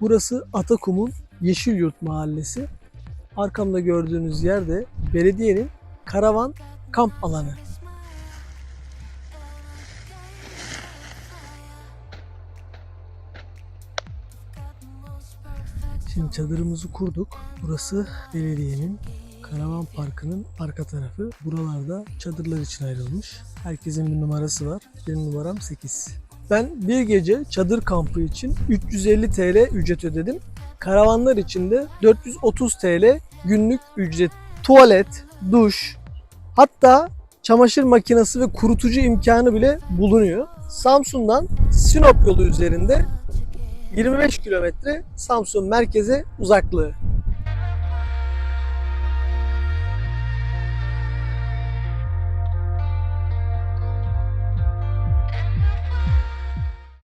Burası Atakum'un Yeşilyurt Mahallesi. Arkamda gördüğünüz yerde belediyenin karavan kamp alanı. Şimdi çadırımızı kurduk. Burası belediyenin karavan parkının arka tarafı. Buralarda çadırlar için ayrılmış. Herkesin bir numarası var. Benim numaram 8. Ben bir gece çadır kampı için 350 TL ücret ödedim. Karavanlar için de 430 TL günlük ücret. Tuvalet, duş, hatta çamaşır makinesi ve kurutucu imkanı bile bulunuyor. Samsun'dan Sinop yolu üzerinde 25 kilometre Samsun merkeze uzaklığı.